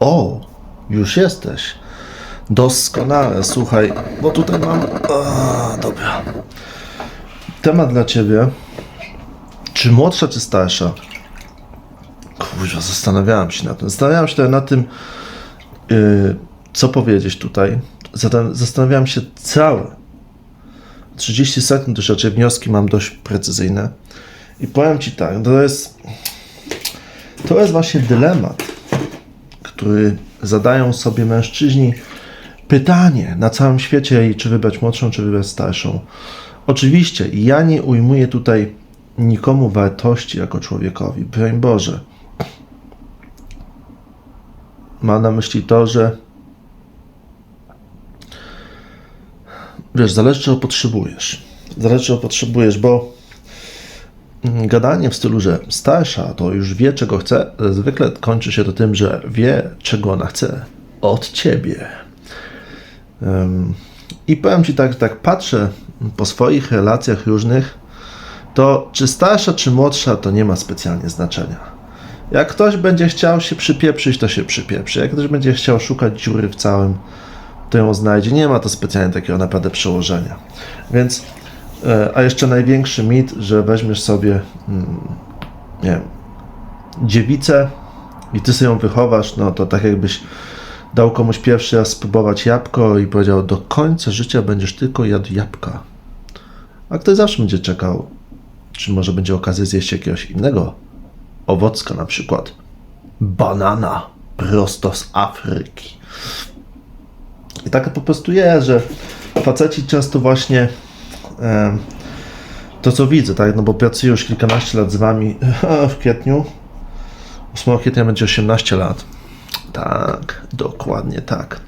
O, już jesteś. Doskonale, słuchaj, bo tutaj mam. A, dobra. Temat dla ciebie. Czy młodsza, czy starsza? Kurwa, zastanawiałem się nad tym. Zastanawiałem się nad tym, yy, co powiedzieć tutaj. Zatem zastanawiałem się całe 30 sekund, już raczej wnioski mam dość precyzyjne. I powiem Ci tak, to jest, to jest właśnie dylemat, który zadają sobie mężczyźni. Pytanie na całym świecie, czy wybrać młodszą, czy wybrać starszą. Oczywiście, ja nie ujmuję tutaj nikomu wartości jako człowiekowi. Broń Boże. Mam na myśli to, że wiesz, zależy czego potrzebujesz. Zależy czego potrzebujesz, bo gadanie w stylu, że starsza to już wie czego chce, zwykle kończy się to tym, że wie czego ona chce od ciebie. I powiem ci tak, tak patrzę po swoich relacjach różnych, to czy starsza, czy młodsza, to nie ma specjalnie znaczenia. Jak ktoś będzie chciał się przypieprzyć, to się przypieprzy. Jak ktoś będzie chciał szukać dziury w całym, to ją znajdzie. Nie ma to specjalnie takiego naprawdę przełożenia. Więc, a jeszcze największy mit, że weźmiesz sobie, mm, nie wiem, dziewicę i ty sobie ją wychowasz, no to tak jakbyś dał komuś pierwszy raz spróbować jabłko i powiedział, do końca życia będziesz tylko jadł jabłka. A ktoś zawsze będzie czekał, czy może będzie okazja zjeść jakiegoś innego owocka, na przykład banana prosto z Afryki. I tak po prostu jest, że faceci często właśnie e, to co widzę, tak, no bo pracuję już kilkanaście lat z wami w kwietniu. 8 kwietnia będzie 18 lat. Tak, dokładnie tak.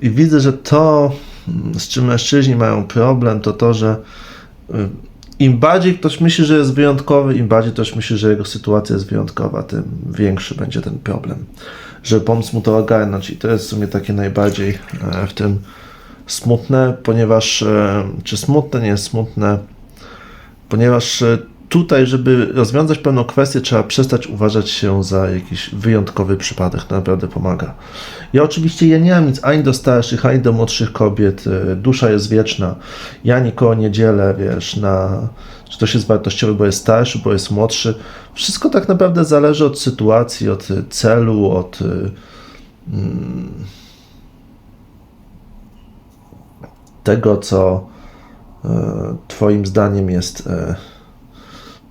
I widzę, że to, z czym mężczyźni mają problem, to to, że y, im bardziej ktoś myśli, że jest wyjątkowy, im bardziej ktoś myśli, że jego sytuacja jest wyjątkowa, tym większy będzie ten problem. Żeby pomóc mu to ogarnąć. I to jest w sumie takie najbardziej e, w tym smutne, ponieważ, e, czy smutne, nie jest smutne, ponieważ e, tutaj, żeby rozwiązać pewną kwestię, trzeba przestać uważać się za jakiś wyjątkowy przypadek. To naprawdę pomaga. Ja oczywiście ja nie mam nic ani do starszych, ani do młodszych kobiet. E, Dusza jest wieczna. Ja nikogo nie dzielę, wiesz, na czy ktoś jest wartościowy, bo jest starszy, bo jest młodszy. Wszystko tak naprawdę zależy od sytuacji, od celu, od mm, tego, co e, Twoim zdaniem jest e,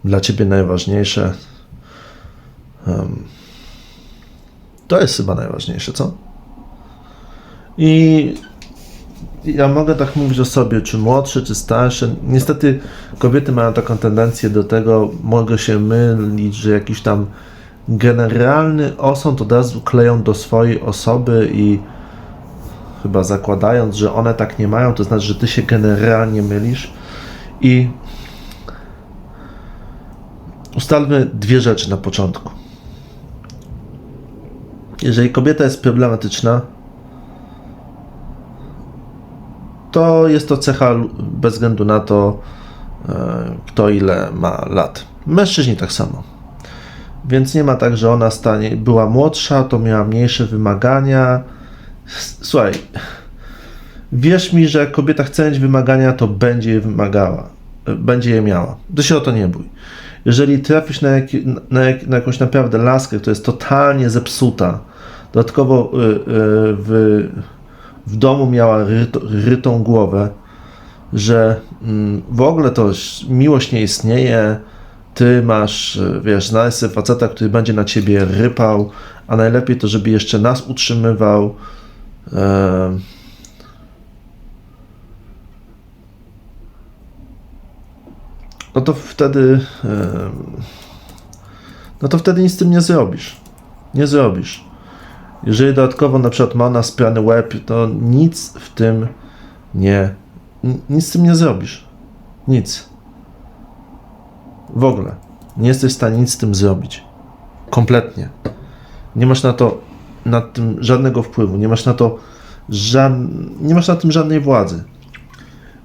dla Ciebie najważniejsze. To jest chyba najważniejsze, co? I ja mogę tak mówić o sobie, czy młodszy, czy starszy. Niestety kobiety mają taką tendencję do tego, mogę się mylić, że jakiś tam generalny osąd od razu kleją do swojej osoby i chyba zakładając, że one tak nie mają, to znaczy, że ty się generalnie mylisz i ustalmy dwie rzeczy na początku. Jeżeli kobieta jest problematyczna, to jest to cecha bez względu na to, e, kto ile ma lat. Mężczyźni tak samo. Więc nie ma tak, że ona stanie, była młodsza, to miała mniejsze wymagania. Słuchaj, wierz mi, że jak kobieta mieć wymagania, to będzie je wymagała. Będzie je miała. Ty się o to nie bój. Jeżeli trafisz na, jaki, na, jak, na jakąś naprawdę laskę, która jest totalnie zepsuta, dodatkowo y, y, w, w domu miała rytą głowę, że mm, w ogóle to miłość nie istnieje, ty masz, y, wiesz, znaleźć faceta, który będzie na ciebie rypał, a najlepiej to, żeby jeszcze nas utrzymywał. No to wtedy no to wtedy nic z tym nie zrobisz. Nie zrobisz. Jeżeli dodatkowo na przykład ma ona sprany łeb, to nic w tym nie, nic z tym nie zrobisz. Nic. W ogóle. Nie jesteś w stanie nic z tym zrobić. Kompletnie. Nie masz na to, na tym żadnego wpływu. Nie masz na to żad... nie masz na tym żadnej władzy.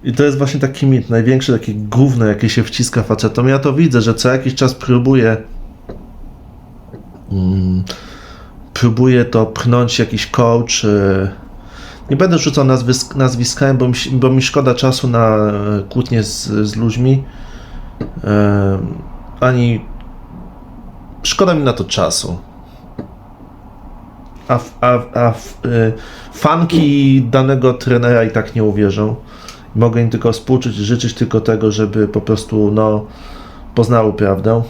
I to jest właśnie taki mit, największe takie gówno, jakie się wciska facetom. Ja to widzę, że co jakiś czas próbuję mm, próbuje to pchnąć jakiś coach. e, Nie będę rzucał nazwisk, nazwiskami, bo mi, bo mi szkoda czasu na e, kłótnie z, z ludźmi. E, Ani szkoda mi na to czasu. A, a, a y, fanki danego trenera i tak nie uwierzą. Mogę im tylko współczuć życzyć tylko tego, żeby po prostu no, poznały prawdę.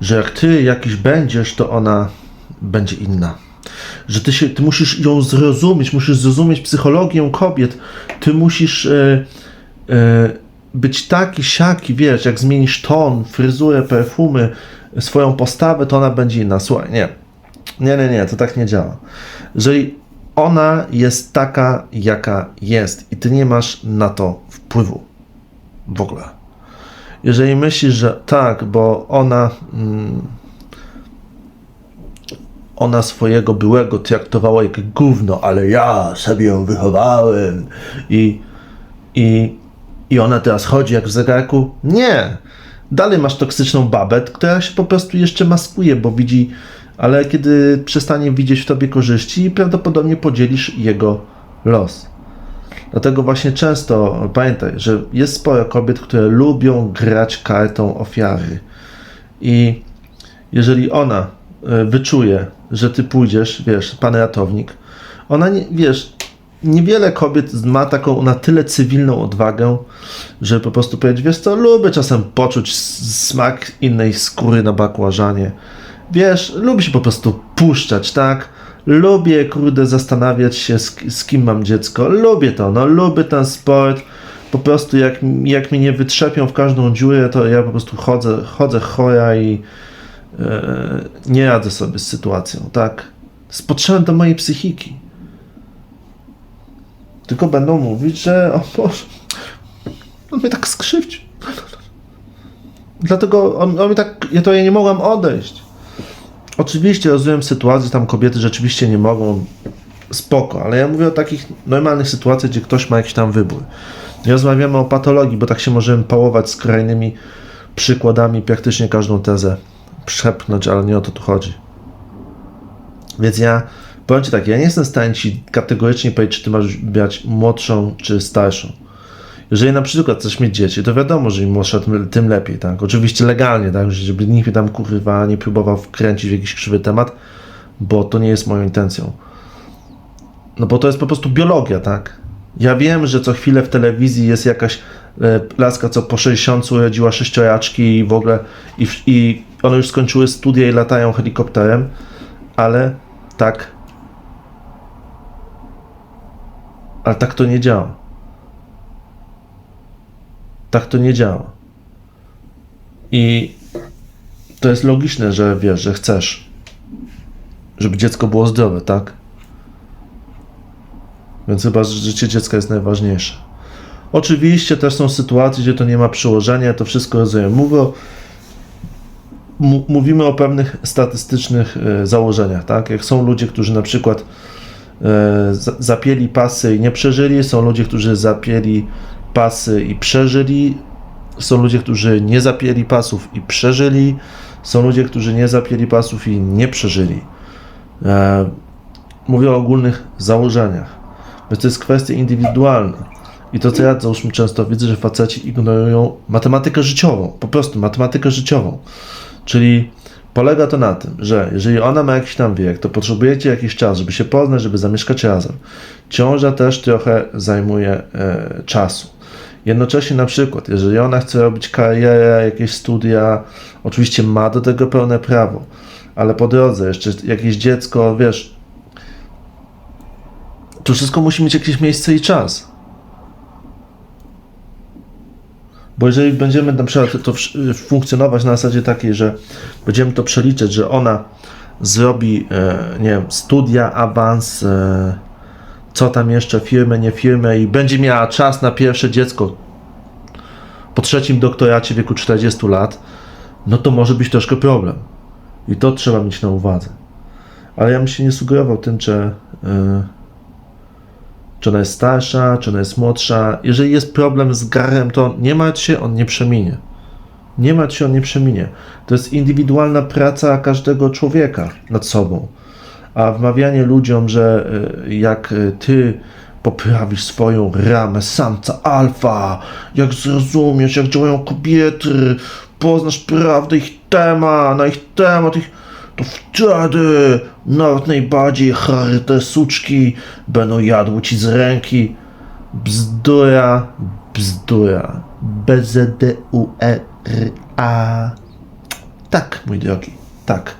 Że jak ty jakiś będziesz, to ona będzie inna. Że ty, się, ty musisz ją zrozumieć, musisz zrozumieć psychologię kobiet. Ty musisz e, e, być taki, siaki, wiesz, jak zmienisz ton, fryzurę, perfumy, swoją postawę, to ona będzie inna. Słuchaj, nie. Nie, nie, nie, to tak nie działa. Jeżeli ona jest taka, jaka jest i ty nie masz na to wpływu w ogóle. Jeżeli myślisz, że tak, bo ona mm, ona swojego byłego traktowała jak gówno, ale ja sobie ją wychowałem i, i, i ona teraz chodzi jak w zegarku. Nie! Dalej masz toksyczną babę, która się po prostu jeszcze maskuje, bo widzi, ale kiedy przestanie widzieć w tobie korzyści, prawdopodobnie podzielisz jego los. Dlatego właśnie często pamiętaj, że jest sporo kobiet, które lubią grać kartą ofiary. I jeżeli ona e, wyczuje, że ty pójdziesz, wiesz, pan ratownik, ona nie, wiesz, niewiele kobiet ma taką na tyle cywilną odwagę, że po prostu powiedzieć, wiesz co, lubię czasem poczuć smak innej skóry na bakłażanie. Wiesz, lubię się po prostu puszczać, tak? Lubię, kurde, zastanawiać się, z, z kim mam dziecko. Lubię to, no, lubię ten sport. Po prostu jak, jak mnie nie wytrzepią w każdą dziurę, to ja po prostu chodzę, chodzę chora i e, nie radzę sobie z sytuacją, tak? Z potrzebem do mojej psychiki. Tylko będą mówić, że o Boże, on mnie tak skrzywdził. Dlatego on, on tak, ja to ja nie mogłam odejść. Oczywiście rozumiem sytuację, tam kobiety rzeczywiście nie mogą, spoko, ale ja mówię o takich normalnych sytuacjach, gdzie ktoś ma jakiś tam wybór. Nie rozmawiamy o patologii, bo tak się możemy pałować z kolejnymi przykładami, praktycznie każdą tezę przepchnąć, ale nie o to tu chodzi. Więc ja powiem Ci tak, ja nie jestem w stanie Ci kategorycznie powiedzieć, czy Ty masz brać młodszą czy starszą. Jeżeli na przykład chcesz mieć dzieci, to wiadomo, że im młodsza, tym, lepiej, tak? Oczywiście legalnie, tak? Żeby nikt mnie tam kurwa nie próbował wkręcić w jakiś krzywy temat, bo to nie jest moją intencją. No bo to jest po prostu biologia, tak? Ja wiem, że co chwilę w telewizji jest jakaś e, laska, co po 60 urodziła sześcioraczki i w ogóle i, i one już skończyły studia i latają helikopterem, ale tak ale tak to nie działa. Tak to nie działa. I to jest logiczne, że wiesz, że chcesz, żeby dziecko było zdrowe, tak? Więc chyba życie dziecka jest najważniejsze. Oczywiście też są sytuacje, gdzie to nie ma przełożenia, to wszystko rozumiem. Mówię o, mówimy o pewnych statystycznych e, założeniach, tak? Jak są ludzie, którzy na przykład e, za- zapięli pasy i nie przeżyli, są ludzie, którzy zapięli pasy i przeżyli, są ludzie, którzy nie zapięli pasów i przeżyli, są ludzie, którzy nie zapięli pasów i nie przeżyli. E, mówię o ogólnych założeniach, więc to jest kwestia indywidualna. I to, co ja załóżmy często widzę, że faceci ignorują matematykę życiową, po prostu matematykę życiową. Czyli polega to na tym, że jeżeli ona ma jakiś tam wiek, to potrzebujecie jakiś czas, żeby się poznać, żeby zamieszkać razem. Ciąża też trochę zajmuje e, czasu. Jednocześnie na przykład, jeżeli ona chce robić karierę, jakieś studia, oczywiście ma do tego pełne prawo, ale po drodze jeszcze jakieś dziecko, wiesz, to wszystko musi mieć jakieś miejsce i czas. Bo jeżeli będziemy na przykład to funkcjonować na zasadzie takiej, że będziemy to przeliczać, że ona zrobi, e, nie wiem, studia, awans, e, co tam jeszcze, firmę, nie firmę i będzie miała czas na pierwsze dziecko po trzecim doktoracie w wieku 40 lat, no to może być troszkę problem. I to trzeba mieć na uwadze. Ale ja bym się nie sugerował tym, czy, e, czy ona jest starsza, czy ona jest młodsza. Jeżeli jest problem z garem, to nie martw się, on nie przeminie. Nie ma ci on nie przeminie. To jest indywidualna praca każdego człowieka nad sobą. A wmawianie ludziom, że y, jak y, ty poprawisz swoją ramę samca alfa, jak zrozumiesz, jak działają kobiety, poznasz prawdę ich temat, na ich temat, ich, to wtedy nawet najbardziej charyte suczki będą jadły ci z ręki. Bzdura, bzdura. B-Z-D-U-R-A. Tak, mój drogi, tak.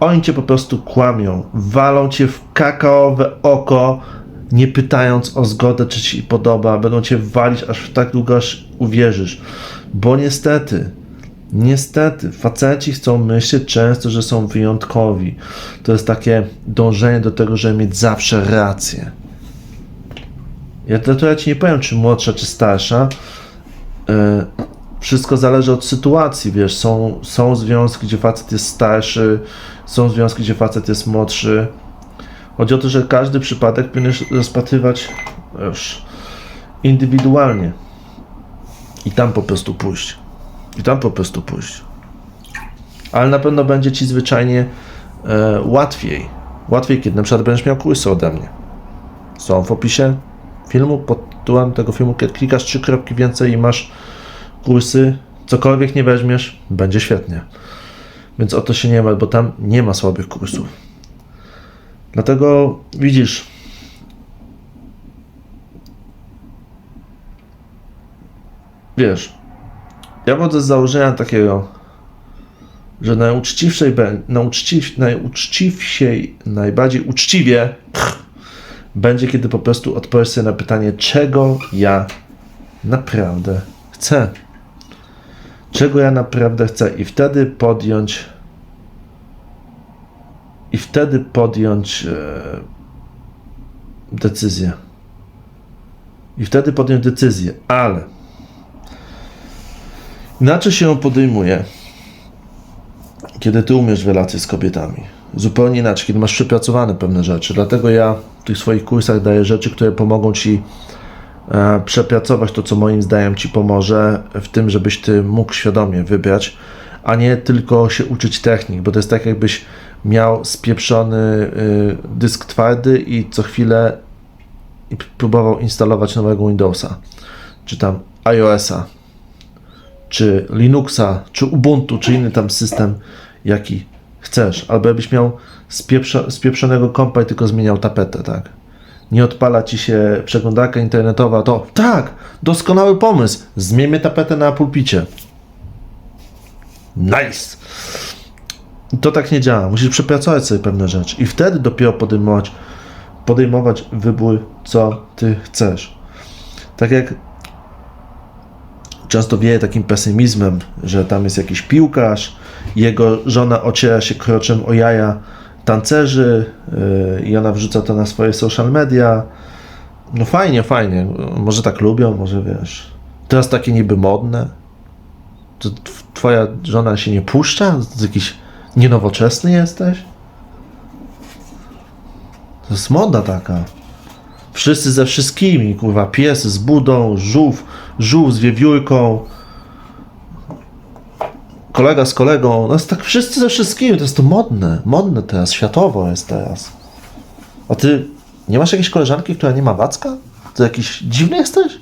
Oni cię po prostu kłamią, walą cię w kakaowe oko, nie pytając o zgodę, czy ci podoba. Będą cię walić aż tak długo, aż uwierzysz. Bo niestety, niestety, faceci chcą myśleć często, że są wyjątkowi. To jest takie dążenie do tego, żeby mieć zawsze rację. Ja to, to ja ci nie powiem, czy młodsza, czy starsza. E, wszystko zależy od sytuacji, wiesz. Są, są związki, gdzie facet jest starszy, są związki, gdzie facet jest młodszy. Chodzi o to, że każdy przypadek powinieneś rozpatrywać już indywidualnie. I tam po prostu pójść. I tam po prostu pójść. Ale na pewno będzie ci zwyczajnie e, łatwiej. Łatwiej, kiedy na przykład będziesz miał kursy ode mnie. Są w opisie filmu, pod tytułem tego filmu, kiedy klikasz trzy kropki więcej i masz kursy, cokolwiek nie weźmiesz, będzie świetnie. Więc o to się nie ma, bo tam nie ma słabych kursów. Dlatego widzisz, wiesz, ja wodzę z założenia takiego, że najuczciwszej, bę- nauczciw, najuczciwsiej, najbardziej uczciwie będzie, kiedy po prostu odpowiesz sobie na pytanie, czego ja naprawdę chcę. Czego ja naprawdę chcę, i wtedy podjąć i wtedy podjąć e, decyzję. I wtedy podjąć decyzję, ale inaczej się podejmuje, kiedy ty umiesz w relacji z kobietami. Zupełnie inaczej, kiedy masz przepracowane pewne rzeczy. Dlatego ja w tych swoich kursach daję rzeczy, które pomogą ci e, przepracować to, co moim zdaniem ci pomoże w tym, żebyś ty mógł świadomie wybrać, a nie tylko się uczyć technik, bo to jest tak, jakbyś miał spieprzony y, dysk twardy i co chwilę próbował instalować nowego Windowsa, czy tam iOS-a, czy Linuxa, czy Ubuntu, czy inny tam system, jaki chcesz. Albo jakbyś miał spieprzo, spieprzonego kompa i tylko zmieniał tapetę, tak? Nie odpala ci się przeglądarka internetowa, to tak, doskonały pomysł. Zmieńmy tapetę na pulpicie. Nice. To tak nie działa. Musisz przepracować sobie pewne rzeczy i wtedy dopiero podejmować, podejmować wybór, co ty chcesz. Tak jak często wieje takim pesymizmem, że tam jest jakiś piłkarz, jego żona ociera się kroczem o jaja tancerzy yy, i ona wrzuca to na swoje social media. No fajnie, fajnie. Może tak lubią, może wiesz. Teraz takie niby modne. To tw- twoja żona się nie puszcza? To jakiś nienowoczesny jesteś? To jest moda taka. Wszyscy ze wszystkimi, kurwa, pies z budą, żółw, żółw z wiewiórką, kolega z kolegą, no jest tak wszyscy ze wszystkimi, to jest to modne, modne teraz, światowo jest teraz. A ty nie masz jakiejś koleżanki, która nie ma wacka? Ty jakiś dziwny jesteś?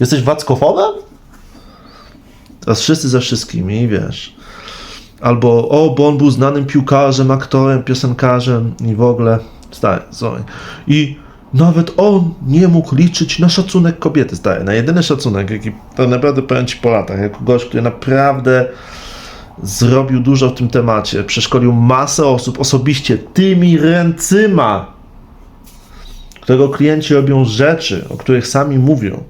Jesteś wackofobem? Teraz wszyscy ze wszystkimi, wiesz. Albo, o, bo on był znanym piłkarzem, aktorem, piosenkarzem i w ogóle. Stary, słuchaj. I nawet on nie mógł liczyć na szacunek kobiety, stary. Na jedyny szacunek, jaki tak naprawdę powiem ci po latach, jako gość, który naprawdę zrobił dużo w tym temacie, przeszkolił masę osób osobiście tymi ręcyma, którego klienci robią rzeczy, o których sami mówią,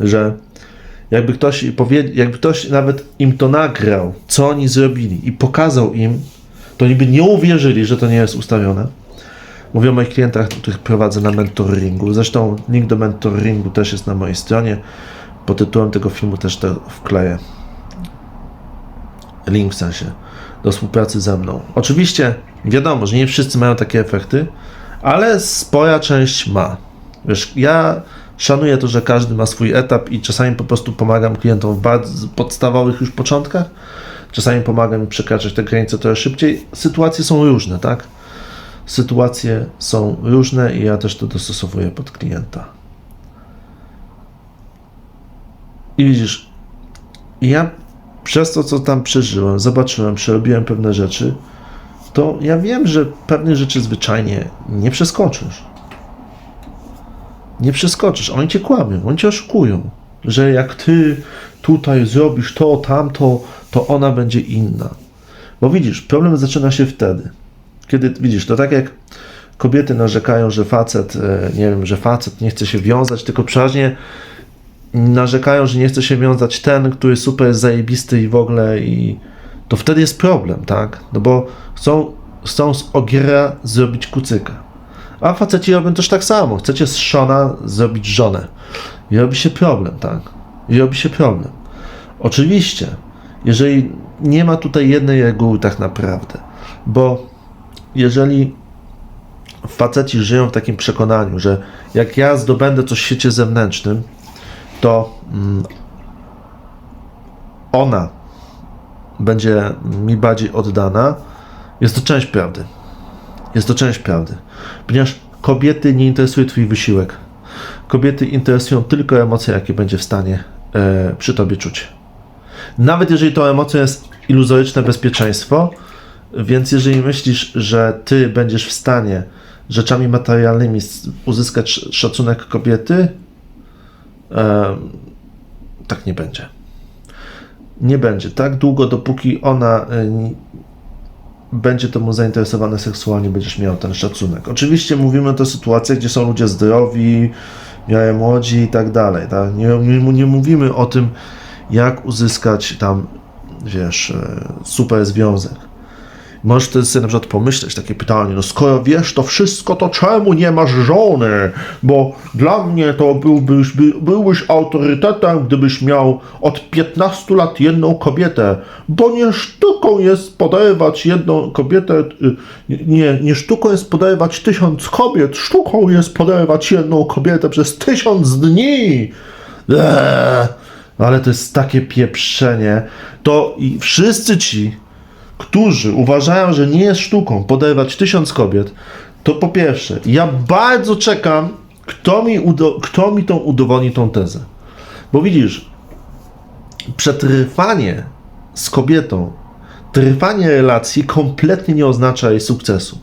że jakby ktoś, powie, jakby ktoś nawet im to nagrał, co oni zrobili i pokazał im, to oni by nie uwierzyli, że to nie jest ustawione. Mówię o moich klientach, których prowadzę na mentoringu. Zresztą link do mentoringu też jest na mojej stronie. Pod tytułem tego filmu też to wkleję. Link w sensie do współpracy ze mną. Oczywiście wiadomo, że nie wszyscy mają takie efekty, ale spora część ma. Wiesz, ja Szanuję to, że każdy ma swój etap i czasami po prostu pomagam klientom w bardzo podstawowych już początkach. Czasami pomagam im przekraczać te granice trochę szybciej. Sytuacje są różne, tak? Sytuacje są różne i ja też to dostosowuję pod klienta. I widzisz, ja przez to, co tam przeżyłem, zobaczyłem, przerobiłem pewne rzeczy, to ja wiem, że pewnych rzeczy zwyczajnie nie przeskoczysz. Nie przeskoczysz. Oni cię kłamią, oni cię oszukują, że jak ty tutaj zrobisz to, tamto, to ona będzie inna. Bo widzisz, problem zaczyna się wtedy, kiedy widzisz, to tak jak kobiety narzekają, że facet, e, nie wiem, że facet nie chce się wiązać, tylko przeważnie narzekają, że nie chce się wiązać ten, który super jest zajebisty i w ogóle i to wtedy jest problem, tak? No bo chcą, chcą z ogiera zrobić kucyka. A faceci robią też tak samo. Chcecie z szona zrobić żonę. I robi się problem, tak? I robi się problem. Oczywiście, jeżeli nie ma tutaj jednej reguły tak naprawdę, bo jeżeli faceci żyją w takim przekonaniu, że jak ja zdobędę coś w świecie zewnętrznym, to mm, ona będzie mi bardziej oddana, jest to część prawdy. Jest to część prawdy. Ponieważ kobiety nie interesuje Twój wysiłek. Kobiety interesują tylko emocje, jakie będzie w stanie e, przy Tobie czuć. Nawet jeżeli to emocją jest iluzoryczne bezpieczeństwo, więc jeżeli myślisz, że Ty będziesz w stanie rzeczami materialnymi uzyskać sz- szacunek kobiety, e, tak nie będzie. Nie będzie. Tak długo, dopóki ona e, będzie temu zainteresowana seksualnie, będziesz miał ten szacunek. Oczywiście mówimy o sytuacjach, gdzie są ludzie zdrowi, miarę młodzi i tak dalej. Tak? Nie, nie, nie mówimy o tym, jak uzyskać tam, wiesz, e, super związek. Możesz wtedy sobie na przykład pomyśleć takie pytanie, no skoro wiesz to wszystko, to czemu nie masz żony? Bo dla mnie to byłbyś, by, byłbyś autorytetem, gdybyś miał od 15 lat jedną kobietę, bo nie sztuką jest podawać jedną kobietę, y, nie, nie sztuką jest podawać tysiąc kobiet, sztuką jest podawać jedną kobietę przez tysiąc dni. Eee, ale to jest takie pieprzenie. To i wszyscy ci, którzy uważają, że nie jest sztuką podawać tysiąc kobiet, to po pierwsze, ja bardzo czekam, kto mi, udo- kto mi tą udowodni tą tezę. Bo widzisz, przetrwanie z kobietą, trwanie relacji kompletnie nie oznacza jej sukcesu.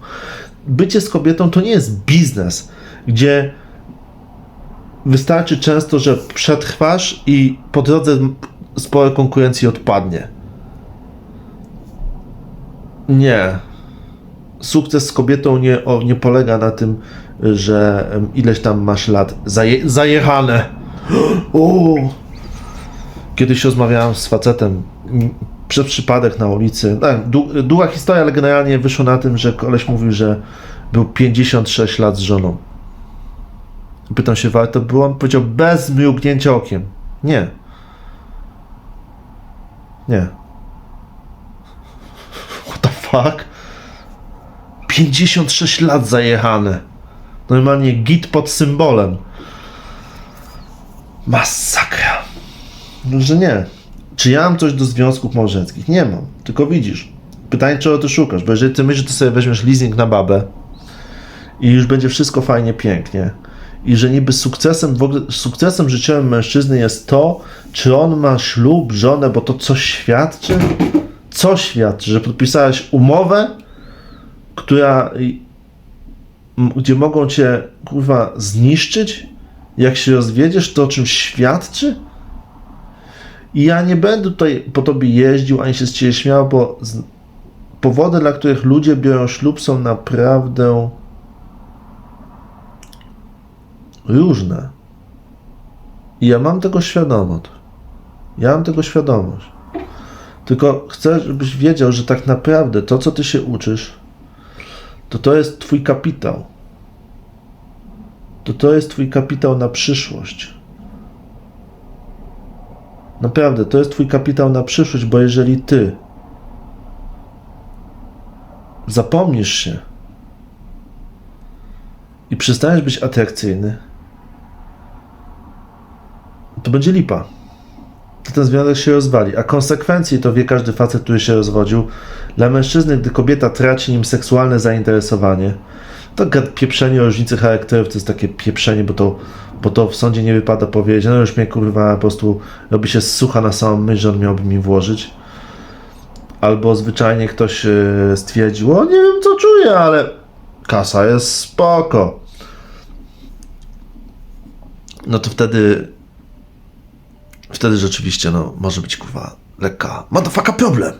Bycie z kobietą to nie jest biznes, gdzie wystarczy często, że przetrwasz i po drodze sporo konkurencji odpadnie. Nie. Sukces z kobietą nie, o, nie polega na tym, że ileś tam masz lat zaje, zajechane. O! Kiedyś rozmawiałem z facetem przez przypadek na ulicy. Tak, dłu- długa historia, ale generalnie wyszło na tym, że koleś mówił, że był 56 lat z żoną. Pytam się, warto było? On powiedział bez mrugnięcia okiem. Nie. Nie. Fuck? 56 lat zajechane. Normalnie git pod symbolem. Masakra. No, że nie. Czy ja mam coś do związków małżeńskich? Nie mam. Tylko widzisz. Pytanie, czego ty szukasz. Bo jeżeli ty myślisz, że ty sobie weźmiesz leasing na babę i już będzie wszystko fajnie, pięknie i że niby sukcesem, w ogóle sukcesem życiowym mężczyzny jest to, czy on ma ślub, żonę, bo to coś świadczy? Co świadczy? Że podpisałeś umowę, która, gdzie mogą cię, kurwa, zniszczyć? Jak się rozwiedziesz, to o czym świadczy? I ja nie będę tutaj po tobie jeździł, ani się z ciebie śmiał, bo powody, dla których ludzie biorą ślub są naprawdę różne. I ja mam tego świadomość. Ja mam tego świadomość. Tylko chcę, żebyś wiedział, że tak naprawdę to, co ty się uczysz, to to jest twój kapitał. To to jest twój kapitał na przyszłość. Naprawdę, to jest twój kapitał na przyszłość, bo jeżeli ty zapomnisz się i przestaniesz być atrakcyjny, to będzie lipa. To ten związek się rozwali. A konsekwencje to wie każdy facet, który się rozwodził. Dla mężczyzny, gdy kobieta traci nim seksualne zainteresowanie, to pieprzenie różnicy charakterów to jest takie pieprzenie, bo to, bo to w sądzie nie wypada powiedzieć. No już mnie kurwa po prostu robi się sucha na samą myśl, że on miałby mi włożyć. Albo zwyczajnie ktoś e, stwierdził, o nie wiem co czuję, ale kasa jest spoko. No to wtedy wtedy rzeczywiście no, może być kurwa lekka motherfucker problem.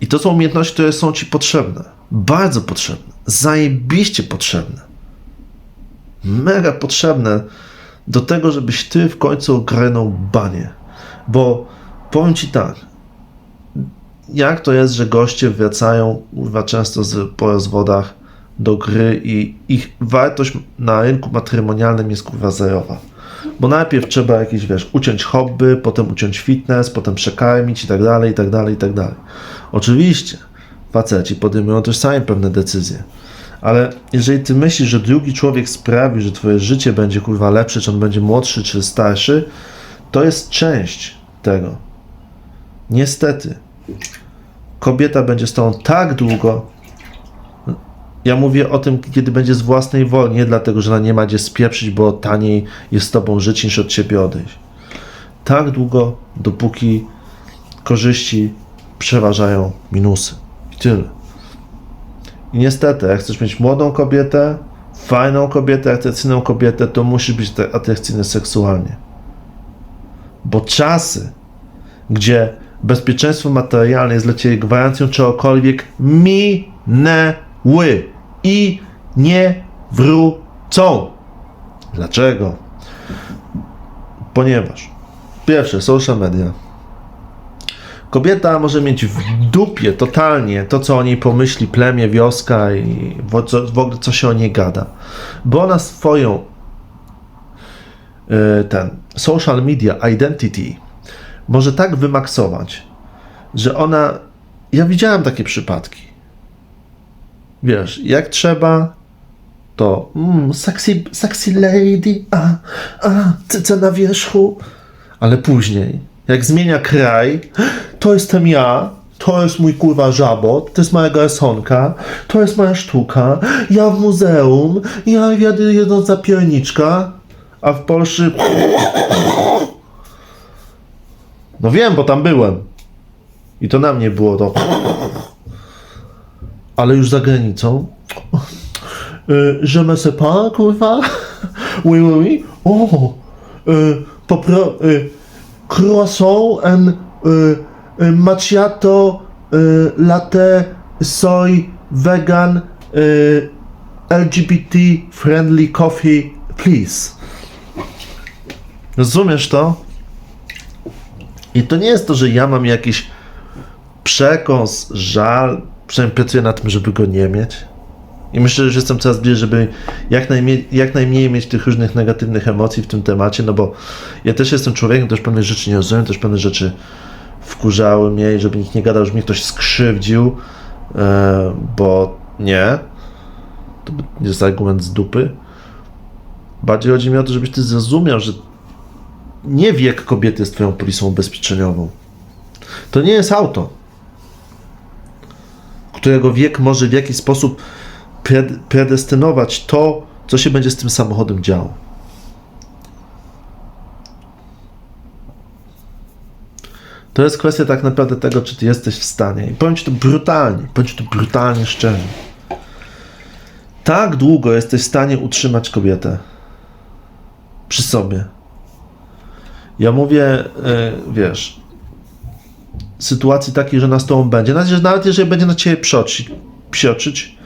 I to są umiejętności, które są ci potrzebne. Bardzo potrzebne. Zajebiście potrzebne. Mega potrzebne do tego, żebyś ty w końcu ogarnął banie. Bo powiem ci tak, jak to jest, że goście wracają kurwa, często z, po rozwodach do gry i ich wartość na rynku matrymonialnym jest kurwa zerowa. Bo najpierw trzeba jakieś, wiesz, uciąć hobby, potem uciąć fitness, potem przekarmić i tak dalej, i tak dalej, i tak dalej. Oczywiście faceci podejmują też sami pewne decyzje. Ale jeżeli ty myślisz, że drugi człowiek sprawi, że twoje życie będzie kurwa lepsze, czy on będzie młodszy, czy starszy, to jest część tego. Niestety, kobieta będzie z tobą tak długo. Ja mówię o tym, kiedy będzie z własnej woli, nie dlatego, że ona nie ma gdzie spieprzyć, bo taniej jest z tobą żyć niż od ciebie odejść. Tak długo, dopóki korzyści przeważają minusy. I tyle. I niestety, jak chcesz mieć młodą kobietę, fajną kobietę, atrakcyjną kobietę, to musisz być atrakcyjny seksualnie. Bo czasy, gdzie bezpieczeństwo materialne jest dla Ciebie gwarancją czegokolwiek, minęły i nie wrócą. Dlaczego? Ponieważ pierwsze, social media. Kobieta może mieć w dupie totalnie to, co o niej pomyśli plemię, wioska i w, ogóle co się o niej gada. Bo ona swoją e, ten social media identity może tak wymaksować, że ona. Ja widziałem takie przypadki. Wiesz, jak trzeba, to mm, sexy, sexy lady, a, a, cyce na wierzchu. Ale później, jak zmienia kraj, to jestem ja, to jest mój kurwa żabot, to jest moja garsonka, to jest moja sztuka, ja w muzeum, ja jadę jedząca pierniczka, a w Polsce... No wiem, bo tam byłem. I to na mnie było to... Ale już za granicą... Y, Je me sais pas, kurwa. Oui, oui, oui. O, y, popro... Y, croissant and macchiato, latte, soy, vegan, LGBT friendly coffee, please. Rozumiesz to? I to nie jest to, że ja mam jakiś przekąs, żal, przynajmniej pracuję tym, żeby go nie mieć. I myślę, że jestem coraz bliżej, żeby jak najmniej, jak najmniej mieć tych różnych negatywnych emocji w tym temacie, no bo ja też jestem człowiekiem, też pewne rzeczy nie rozumiem, też pewne rzeczy wkurzały mnie i żeby nikt nie gadał, że mnie ktoś skrzywdził, e, bo nie. To jest argument z dupy. Bardziej chodzi mi o to, żebyś ty zrozumiał, że nie wiek kobiety jest twoją polisą ubezpieczeniową. To nie jest auto, którego wiek może w jakiś sposób pre- predestynować to, co się będzie z tym samochodem działo. To jest kwestia tak naprawdę tego, czy ty jesteś w stanie. I powiem ci to brutalnie, powiem ci to brutalnie szczerze. Tak długo jesteś w stanie utrzymać kobietę przy sobie. Ja mówię, e, wiesz, sytuacji takiej, że ona z tobą będzie, nawet, że nawet jeżeli będzie na ciebie psioczyć, psioczyć,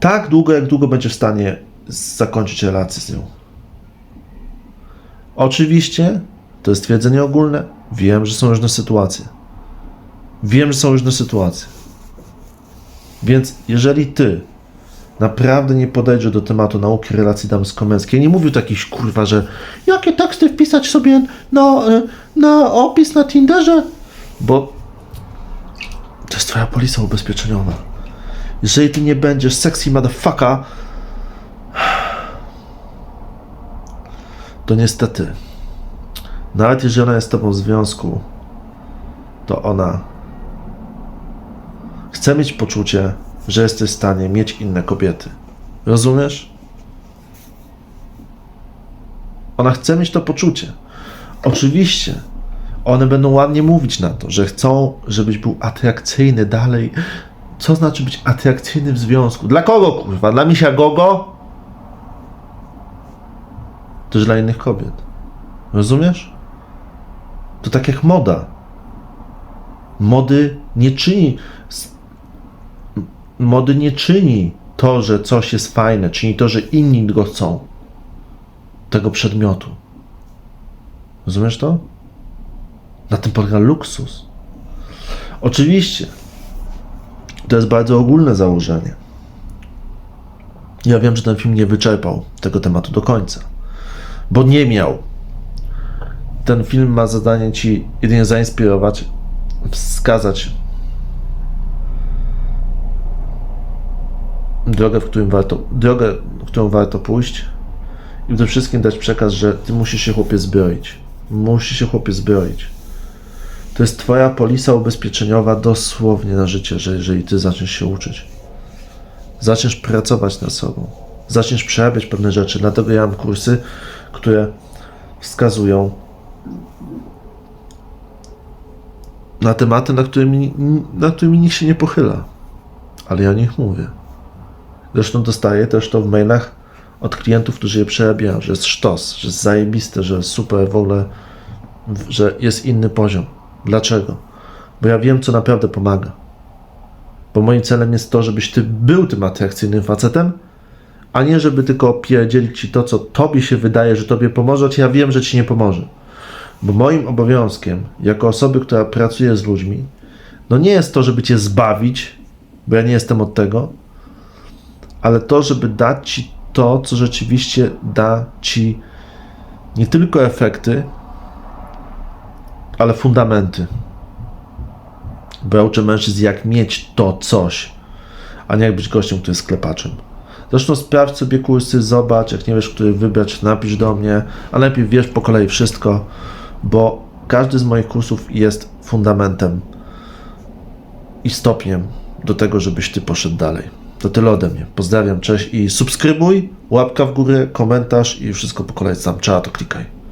tak długo, jak długo będzie w stanie zakończyć relację z nią. Oczywiście, to jest twierdzenie ogólne. Wiem, że są różne sytuacje. Wiem, że są różne sytuacje. Więc jeżeli ty naprawdę nie podejdziesz do tematu nauki relacji damsko-męskiej, nie mówił takich kurwa, że jakie teksty wpisać sobie na, na opis na Tinderze, bo to jest twoja polisa ubezpieczeniowa. Jeżeli ty nie będziesz sexy motherfucker, to niestety, nawet jeżeli ona jest z tobą w związku, to ona chce mieć poczucie, że jesteś w stanie mieć inne kobiety. Rozumiesz? Ona chce mieć to poczucie. Oczywiście, one będą ładnie mówić na to, że chcą, żebyś był atrakcyjny dalej. Co znaczy być atrakcyjny w związku? Dla kogo, kurwa? Dla misia Gogo? Też dla innych kobiet. Rozumiesz? To tak jak moda. Mody nie czyni. Mody nie czyni to, że coś jest fajne, czyni to, że inni go chcą. Tego przedmiotu. Rozumiesz to? Na tym polega luksus. Oczywiście, to jest bardzo ogólne założenie. Ja wiem, że ten film nie wyczerpał tego tematu do końca, bo nie miał. Ten film ma zadanie ci jedynie zainspirować, wskazać drogę, w którym warto, drogę, którą warto pójść i przede wszystkim dać przekaz, że ty musisz się chłopie zbroić. Musisz się chłopie zbroić. To jest twoja polisa ubezpieczeniowa dosłownie na życie, że jeżeli ty zaczniesz się uczyć. Zaczniesz pracować nad sobą. Zaczniesz przerabiać pewne rzeczy. Dlatego ja mam kursy, które wskazują na tematy, na którymi, na którymi nikt się nie pochyla. Ale ja o nich mówię. Zresztą dostaję też to w mailach od klientów, którzy je przerabiają, że jest sztos, że jest zajebiste, że super w ogóle, że jest inny poziom. Dlaczego? Bo ja wiem, co naprawdę pomaga. Bo moim celem jest to, żebyś ty był tym atrakcyjnym facetem, a nie żeby tylko pierdzielić ci to, co tobie się wydaje, że tobie pomoże, choć ja wiem, że ci nie pomoże. Bo moim obowiązkiem, jako osoby, która pracuje z ludźmi, no nie jest to, żeby cię zbawić, bo ja nie jestem od tego, ale to, żeby dać ci to, co rzeczywiście da ci nie tylko efekty, ale fundamenty. Bo ja uczę mężczyzn, jak mieć to coś, a nie jak być gościem, który jest sklepaczem. Zresztą sprawdź sobie kursy, zobacz, jak nie wiesz, który wybrać, napisz do mnie, a najpierw wiesz po kolei wszystko, bo każdy z moich kursów jest fundamentem i stopniem do tego, żebyś ty poszedł dalej. To tyle ode mnie. Pozdrawiam, cześć i subskrybuj, łapka w górę, komentarz i wszystko po kolei. Tam trzeba to klikaj.